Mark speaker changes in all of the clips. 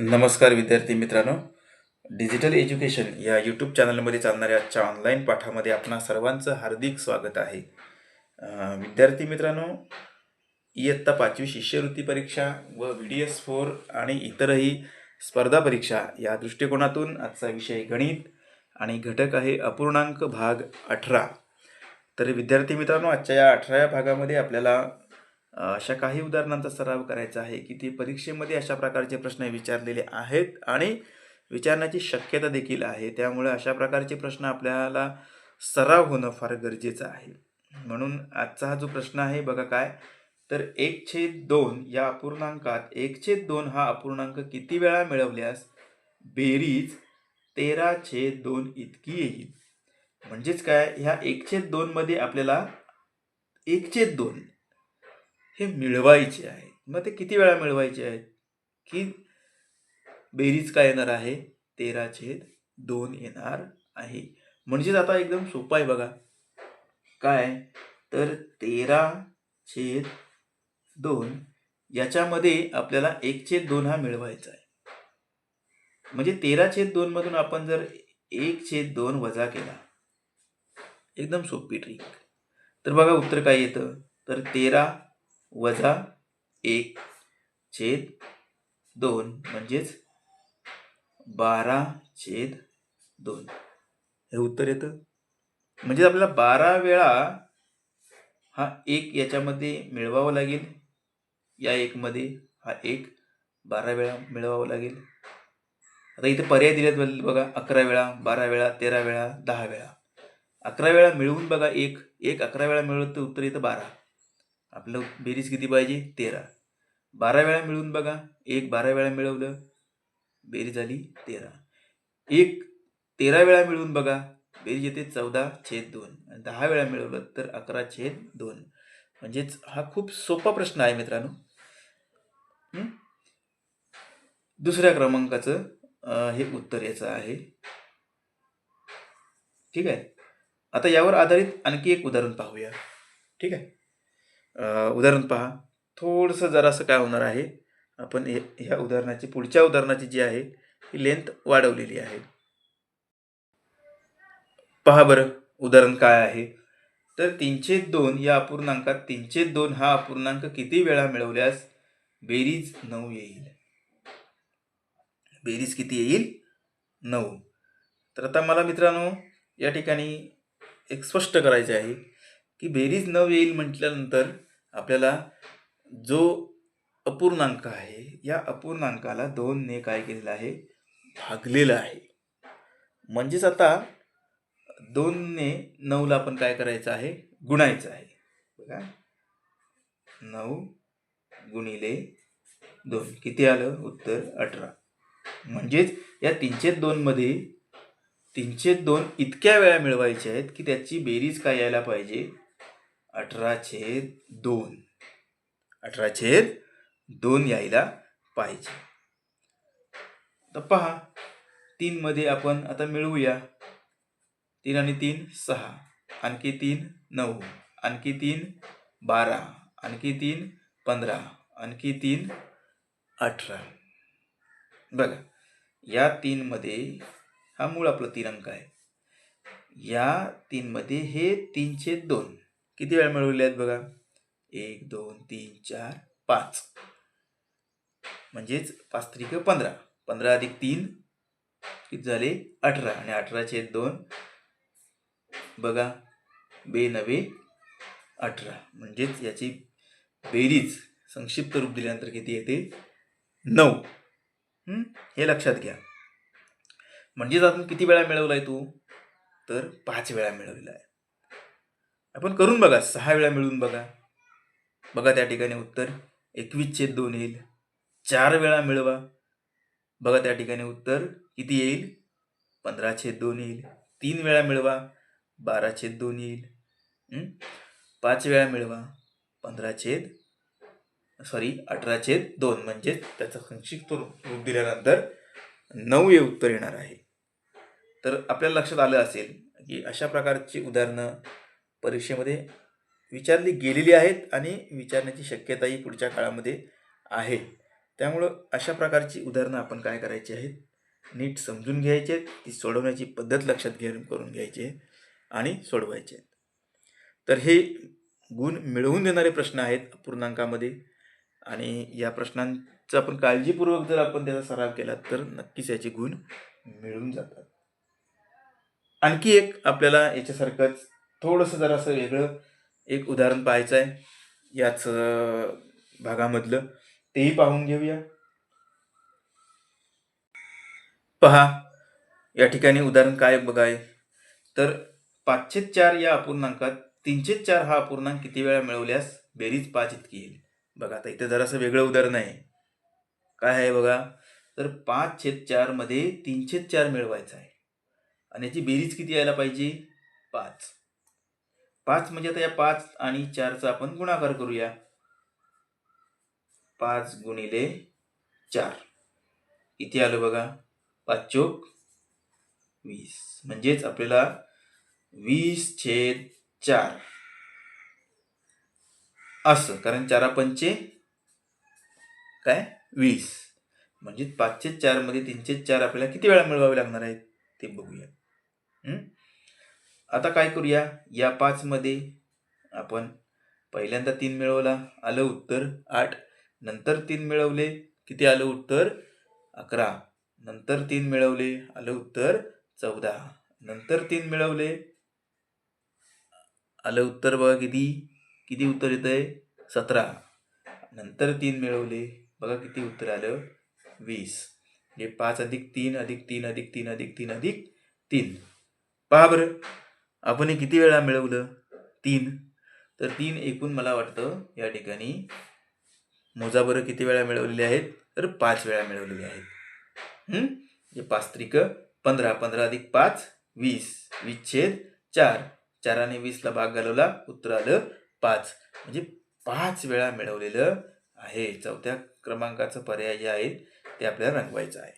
Speaker 1: नमस्कार विद्यार्थी मित्रांनो. डिजिटल एज्युकेशन या यूट्यूब चॅनलमध्ये चालणाऱ्या आजच्या ऑनलाईन पाठामध्ये आपणा सर्वांचं हार्दिक स्वागत आहे. विद्यार्थी मित्रांनो इयत्ता पाचवी शिष्यवृत्ती परीक्षा व व्ही डी एस फोर आणि इतरही स्पर्धा परीक्षा या दृष्टिकोनातून आजचा विषय गणित आणि घटक आहे अपूर्णांक भाग अठरा. तर विद्यार्थी मित्रांनो आजच्या या अठराव्या भागामध्ये आपल्याला अशा काही उदाहरणांचा सराव करायचा आहे की ते परीक्षेमध्ये अशा प्रकारचे प्रश्न विचारलेले आहेत आणि विचारण्याची शक्यता देखील आहे. त्यामुळे अशा प्रकारचे प्रश्न आपल्याला सराव होणं फार गरजेचं आहे. म्हणून आजचा हा जो प्रश्न आहे बघा काय? तर एक छेद दोन या अपूर्णांकात एक छेद दोन हा अपूर्णांक किती वेळा मिळवल्यास बेरीज तेरा छेद दोन इतकी येईल? म्हणजेच काय? ह्या एक छेद दोनमध्ये आपल्याला एक छेद दोन हे मिळवायचे आहे मग ते किती वेळा मिळवायचे आहेत? की बेरीज काय येणार आहे? तेरा छेद दोन येणार आहे. म्हणजेच आता एकदम सोपं आहे बघा. काय? तर तेरा छेद दोन याच्यामध्ये आपल्याला एक छेद दोन हा मिळवायचा आहे. म्हणजे तेरा छेद दोन मधून आपण जर एक छेद दोन वजा केला. एकदम सोपी ट्रिक तर बघा उत्तर काय येतं? तर तेरा वजा एक छेद दोन म्हणजेच बारा छेद दोन. हे उत्तर येतं? म्हणजे आपल्याला बारा वेळा हा एक याच्यामध्ये मिळवावा लागेल. या एकमध्ये हा एक बारा वेळा मिळवावा लागेल. आता इथे पर्याय दिलेत बघा अकरा वेळा बारा वेळा तेरा वेळा दहा वेळा. अकरा वेळा मिळवून बघा एक एक अकरा वेळा मिळवत तर उत्तर येतं बारा. आपलं बेरीज किती पाहिजे? तेरा. बारा वेळा मिळवून बघा. एक बारा वेळा मिळवलं बेरीज झाली तेरा. एक तेरा वेळा मिळून बघा. बेरीज येते चौदा छेद दोन. आणि दहा वेळा मिळवलं तर अकरा छेद दोन. म्हणजेच हा खूप सोपा प्रश्न आहे मित्रांनो. दुसऱ्या क्रमांकाचं हे उत्तर याचं आहे. ठीक आहे? आता यावर आधारित आणखी एक उदाहरण पाहूया. ठीक आहे? उदाहरण पहा. थोडंसं जरासं काय होणार आहे. आपण हे ह्या उदाहरणाची पुढच्या उदाहरणाची जी आहे ही लेंथ वाढवलेली आहे. पहा बरं उदाहरण काय आहे. तर तीनशे दोन या अपूर्णांकात तीनशे दोन हा अपूर्णांक किती वेळा मिळवल्यास बेरीज नऊ येईल? बेरीज किती येईल? नऊ. तर आता मला मित्रांनो या ठिकाणी एक स्पष्ट करायचे आहे की बेरीज नऊ येईल म्हटल्यानंतर आपल्याला जो अपूर्णांक आहे या अपूर्णांकाला दोनने काय केलेलं आहे? भागलेलं आहे. म्हणजेच आता दोनने नऊला आपण काय करायचं आहे? गुणायचं आहे. बघा. नऊ गुणिले दोन. किती आलं? उत्तर अठरा. म्हणजेच या तीनशे दोनमध्ये तीनशे दोन इतक्या वेळा मिळवायचे आहेत की त्याची बेरीज काय यायला पाहिजे? अठरा छेद दोन. अठरा छेद दोन यायला पाहिजे. तर पहा तीनमध्ये आपण आता मिळवूया. तीन आणि तीन सहा. आणखी तीन नऊ. आणखी तीन बारा. आणखी तीन पंधरा. आणखी तीन अठरा. बघा या तीनमध्ये हा मूळ आपला तीन अंक आहे. या तीनमध्ये हे तीनशे दोन. किती वेळा मिळवले आहेत बघा? एक दोन तीन चार पाच. म्हणजेच पाच त्रिक पंधरा. पंधरा अधिक तीन किती झाले? अठरा. आणि अठराचे दोन. बघा बे नवे अठरा. म्हणजेच याची बेरीज संक्षिप्त रूप दिल्यानंतर किती येते? नऊ. हे? लक्षात घ्या. म्हणजेच आपण किती वेळा मिळवला आहे तू? तर पाच वेळा मिळवलेला आहे. आपण करून बघा सहा वेळा मिळून बघा. बघा त्या ठिकाणी उत्तर. एकवीस छेद दोन येईल. चार वेळा मिळवा. बघा त्या ठिकाणी उत्तर. किती येईल? पंधरा छेद दोन येईल. तीन वेळा मिळवा. बारा छेद दोन येईल. पाच वेळा मिळवा. पंधरा छेद सॉरी अठरा छेद दोन. म्हणजेच त्याचं संक्षिप्त रूप रूप दिल्यानंतर नऊ हे उत्तर येणार आहे. तर आपल्याला लक्षात आलं असेल की अशा प्रकारची उदाहरणं परीक्षेमध्ये विचारली गेलेली आहेत आणि विचारण्याची शक्यताही पुढच्या काळामध्ये आहे. त्यामुळं अशा प्रकारची उदाहरणं आपण काय करायची आहेत? नीट समजून घ्यायचे आहेत ती सोडवण्याची पद्धत लक्षात घेऊन करून घ्यायची आहे आणि सोडवायचे आहेत. तर हे गुण मिळवून देणारे प्रश्न आहेत पूर्णांकामध्ये आणि या प्रश्नांचं आपण काळजीपूर्वक जर आपण त्याचा सराव केला तर नक्कीच याचे गुण मिळून जातात. आणखी एक आपल्याला याच्यासारखंच थोडंसं जरासं वेगळं एक उदाहरण पाहायचं आहे याच भागामधलं. तेही पाहून घेऊया. पहा या ठिकाणी उदाहरण काय बघाय तर पाचशे चार या अपूर्णांकात तीनशे चार हा अपूर्णांक किती वेळा मिळवल्यास बेरीज पाच इतकी येईल. बघा आता इथं जरासं वेगळं उदाहरण आहे. काय आहे बघा? तर पाच छेद चारमध्ये तीनशे चार मिळवायचं आहे. आणि याची बेरीज किती यायला पाहिजे? पाच. पाच म्हणजे आता या पाच आणि चारचा आपण गुणाकार करूया. पाच गुणिले चार. किती आलं बघा? पाच चोक वीस. म्हणजेच आपल्याला वीस छेद चार. असं कारण चारा पंचे काय? वीस. म्हणजे पाचशे चारमध्ये तीनशे चार आपल्याला किती वेळा मिळवावे लागणार आहेत? ते बघूया. आता काय करूया? या पाचमध्ये आपण पहिल्यांदा तीन मिळवला आलं उत्तर आठ. नंतर तीन मिळवले किती आलं उत्तर? अकरा. नंतर तीन मिळवले आलं उत्तर चौदा. नंतर तीन मिळवले आलं उत्तर बघा किती. किती उत्तर येत आहे सतरा. नंतर तीन मिळवले बघा किती उत्तर आलं? वीस. म्हणजे पाच अधिक तीन अधिक तीन अधिक तीन अधिक तीन अधिक तीन. पहा बरं. आपण हे किती वेळा मिळवलं? तीन. तर तीन एकूण मला वाटतं या ठिकाणी मोजा बरं किती वेळा मिळवलेले आहेत? तर पाच वेळा मिळवलेले आहेत. हे? पाच त्रिक पंधरा. पंधरा अधिक पाच वीस. वीस छेद चार. चाराने वीसला भाग घालवला उत्तर आलं पाच. म्हणजे पाच वेळा मिळवलेलं आहे. चौथ्या क्रमांकाचं पर्याय जे आहे ते आपल्याला रंगवायचं आहे.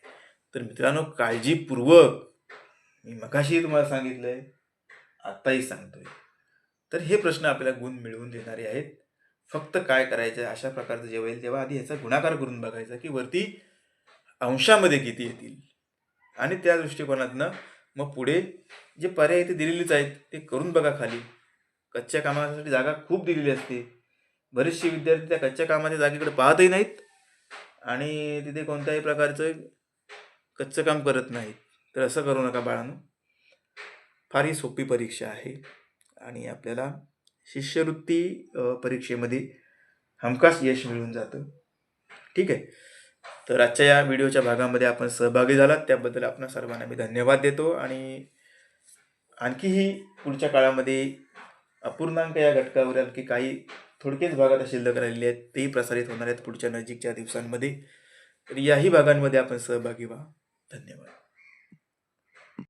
Speaker 1: तर मित्रांनो काळजीपूर्वक मी मकाशी तुम्हाला सांगितलंय आत्ताही सांगतोय. तर हे प्रश्न आपल्याला गुण मिळवून देणारे आहेत. फक्त काय करायचं अशा प्रकारचं जेव्हा येईल तेव्हा आधी ह्याचा गुणाकार करून बघायचा की वरती अंशामध्ये किती येतील. आणि त्या दृष्टिकोनातनं मग पुढे जे पर्याय ते दिलेलेच आहेत ते करून बघा खाली. कच्च्या कामासाठी जागा खूप दिलेली असते. बरेचसे विद्यार्थी त्या कच्च्या कामाच्या जागेकडे पाहतही नाहीत आणि तिथे कोणत्याही प्रकारचं कच्चं काम करत नाहीत. तर असं करू नका बाळांनो. फार ही सोपी परीक्षा आहे. आणि आपल्याला शिष्यवृत्ती परीक्षेमध्ये हमखास यश मिळून जातं. ठीक आहे? तर आजच्या या व्हिडिओच्या भागामध्ये आपण सहभागी झालात. त्याबद्दल आपण सर्वांना मी धन्यवाद देतो. आणि आणखीही पुढच्या काळामध्ये अपूर्णांक या घटकावर आणखी काही थोडकेच भागात शिल्लक राहिलेले आहेत तेही प्रसारित होणार आहेत पुढच्या नजीकच्या दिवसांमध्ये. तर याही भागांमध्ये आपण सहभागी व्हा. धन्यवाद.